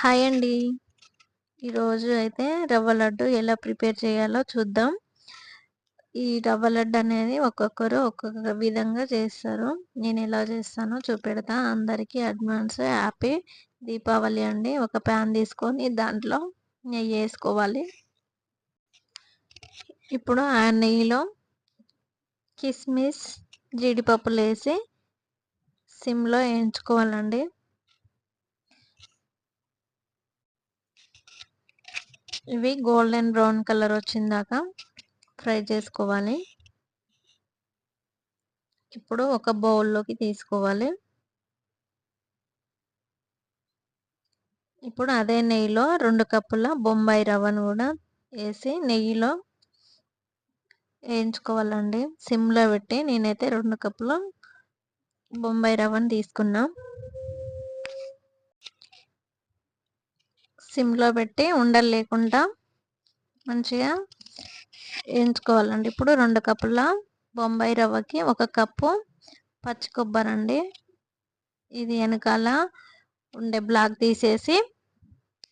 Hi అండి. ఈరోజు అయితే రవ్వ లడ్డు ఎలా ప్రిపేర్ చేయాలో చూద్దాం. ఈ రవ్వ లడ్డు అనేది ఒక్కొక్కరు ఒక్కొక్క విధంగా చేస్తారు. నేను ఎలా చేస్తానో చూపెడతా. అందరికీ అడ్వాన్స్ హ్యాపీ దీపావళి అండి. ఒక ప్యాన్ తీసుకొని దాంట్లో నెయ్యి వేసుకోవాలి. ఇప్పుడు ఆ నెయ్యిలో కిస్మిస్ జీడిపప్పులు వేసి సిమ్లో వేయించుకోవాలండి. ఇవి గోల్డెన్ బ్రౌన్ కలర్ వచ్చిందాక ఫ్రై చేసుకోవాలి. ఇప్పుడు ఒక బౌల్లోకి తీసుకోవాలి. ఇప్పుడు అదే నెయ్యిలో రెండు కప్పుల బొంబాయి రవ్వను కూడా వేసి నెయ్యిలో వేయించుకోవాలండి. సిమ్లో పెట్టి నేనైతే రెండు కప్పుల బొంబాయి రవ్వను తీసుకున్నా. సిమ్లో పెట్టి ఉండలు లేకుండా మంచిగా వేయించుకోవాలండి. ఇప్పుడు రెండు కప్పుల బొంబాయి రవ్వకి ఒక కప్పు పచ్చి కొబ్బరి అండి ఇది వెనకాల ఉండే బ్లాక్ తీసేసి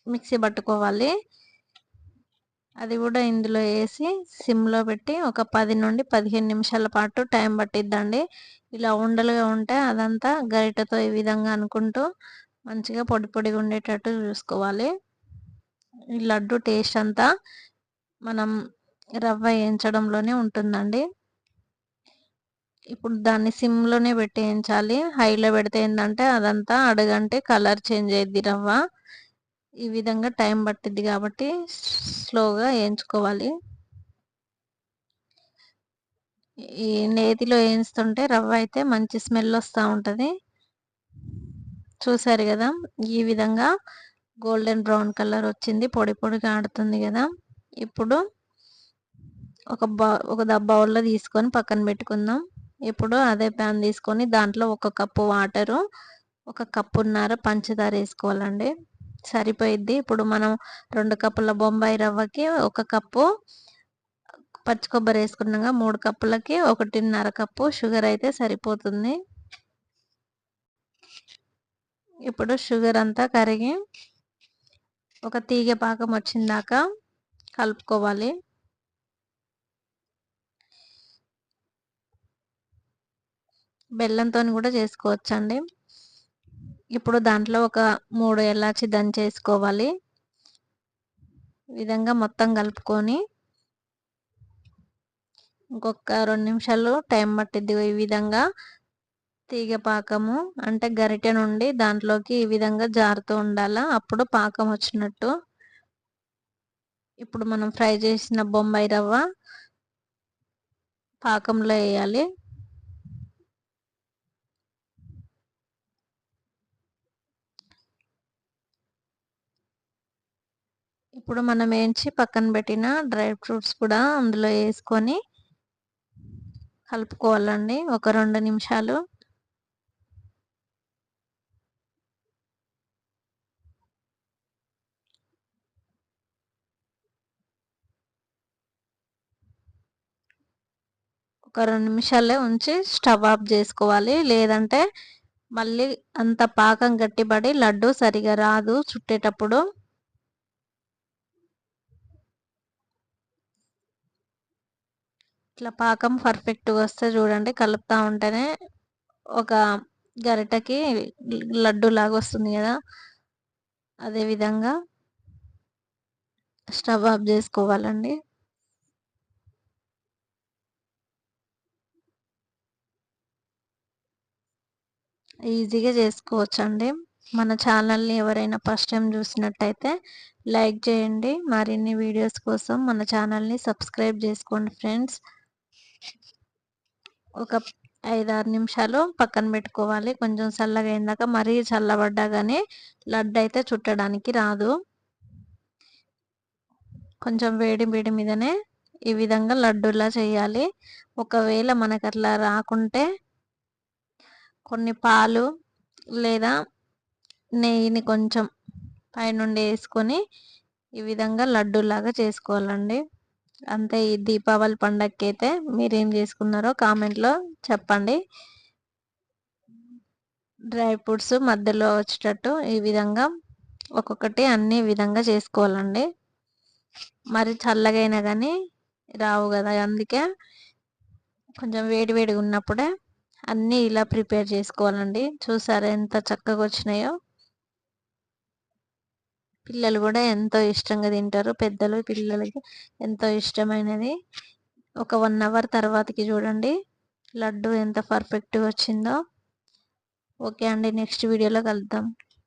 మిక్సీ పట్టుకోవాలి. అది కూడా ఇందులో వేసి సిమ్లో పెట్టి ఒక పది నుండి పదిహేను నిమిషాల పాటు టైం పట్టిద్దండి. ఇలా ఉండలుగా ఉంటే అదంతా గరిటతో ఈ విధంగా అనుకుంటూ మంచిగా పొడి పొడిగా ఉండేటట్టు చూసుకోవాలి. లడ్డు టేస్ట్ అంతా మనం రవ్వ వేయించడంలోనే ఉంటుందండి. ఇప్పుడు దాన్ని సిమ్లోనే పెట్టి వేయించాలి హైలో పెడితే ఏంటంటే అదంతా అడగంటే కలర్ చేంజ్ అయ్యిద్ది రవ్వ. ఈ విధంగా టైం పట్టిద్ది కాబట్టి స్లోగా వేయించుకోవాలి. ఈ నేతిలో వేయిస్తుంటే రవ్వ అయితే మంచి స్మెల్ వస్తూ ఉంటుంది. చూసారు కదా? ఈ విధంగా గోల్డెన్ బ్రౌన్ కలర్ వచ్చింది. పొడి పొడిగా ఆడుతుంది కదా. ఇప్పుడు ఒక బౌ ఒక బౌల్లో తీసుకొని పక్కన పెట్టుకుందాం. ఇప్పుడు అదే ప్యాన్ తీసుకొని దాంట్లో ఒక కప్పు వాటరు ఒక కప్పున్నర పంచదార వేసుకోవాలండి. సరిపోయిద్ది. ఇప్పుడు మనం రెండు కప్పుల బొంబాయి రవ్వకి ఒక కప్పు పచ్చి కొబ్బరి వేసుకున్నాక మూడు కప్పులకి ఒకటిన్నర కప్పు షుగర్ అయితే సరిపోతుంది. ఇప్పుడు షుగర్ అంతా కరిగి ఒక తీగ పాకం వచ్చిందాక కలుపుకోవాలి. బెల్లంతో కూడా చేసుకోవచ్చండి. ఇప్పుడు దాంట్లో ఒక మూడు ఎలాచి దంచేసుకోవాలి విధంగా మొత్తం కలుపుకొని ఇంకొక రెండు నిమిషాలు టైం పట్టిద్ది ఈ విధంగా. తీగ పాకము అంటే గరిటె నుండి దాంట్లోకి ఈ విధంగా జారుతూ ఉండాలా? అప్పుడు పాకం వచ్చినట్టు. ఇప్పుడు మనం ఫ్రై చేసిన బొంబాయి రవ్వ పాకంలో వేయాలి. ఇప్పుడు మనం వేయించి పక్కన పెట్టిన డ్రై ఫ్రూట్స్ కూడా అందులో వేసుకొని కలుపుకోవాలండి. ఒక రెండు నిమిషాలు. ఒక రెండు నిమిషాలే ఉంచి స్టవ్ ఆఫ్ చేసుకోవాలి. లేదంటే మళ్ళీ అంత పాకం గట్టిపడి లడ్డు సరిగా రాదు చుట్టేటప్పుడు. ఇట్లా పాకం పర్ఫెక్ట్గా వస్తే చూడండి కలుపుతూ ఉంటేనే ఒక గరిటకి లడ్డు లాగా వస్తుంది కదా. అదేవిధంగా స్టవ్ ఆఫ్ చేసుకోవాలండి. ఈజీగా చేసుకోవచ్చు అండి మన ఛానల్ని ఎవరైనా ఫస్ట్ టైం చూసినట్టయితే లైక్ చేయండి. మరిన్ని వీడియోస్ కోసం మన ఛానల్ని సబ్స్క్రైబ్ చేసుకోండి ఫ్రెండ్స్. ఒక ఐదారు నిమిషాలు పక్కన పెట్టుకోవాలి. కొంచెం చల్లగా అయిందాక మరీ చల్లబడ్డా కానీ లడ్డు అయితే చుట్టడానికి రాదు. కొంచెం వేడి వేడి మీదనే ఈ విధంగా లడ్డూలా చేయాలి. ఒకవేళ మనకు అట్లా రాకుంటే కొన్ని పాలు లేదా నెయ్యిని కొంచెం పైనుండి వేసుకొని ఈ విధంగా లడ్డూలాగా చేసుకోవాలండి. అంతే ఈ దీపావళి పండగకి అయితే మీరేం చేసుకున్నారో కామెంట్లో చెప్పండి. డ్రై ఫ్రూట్స్ మధ్యలో వచ్చేటట్టు ఈ విధంగా ఒక్కొక్కటి అన్ని విధంగా చేసుకోవాలండి. మరి చల్లగైనా కానీ రావు కదా అందుకే కొంచెం వేడి వేడిగా ఉన్నప్పుడే అన్నీ ఇలా ప్రిపేర్ చేసుకోవాలండి. చూసారా ఎంత చక్కగా వచ్చినాయో. పిల్లలు కూడా ఎంతో ఇష్టంగా తింటారు. పెద్దలు పిల్లలకి ఎంతో ఇష్టమైనది. ఒక వన్ అవర్ తర్వాతకి చూడండి. లడ్డు ఎంత పర్ఫెక్ట్గా వచ్చిందో. ఓకే అండి నెక్స్ట్ వీడియోలో కలుద్దాం.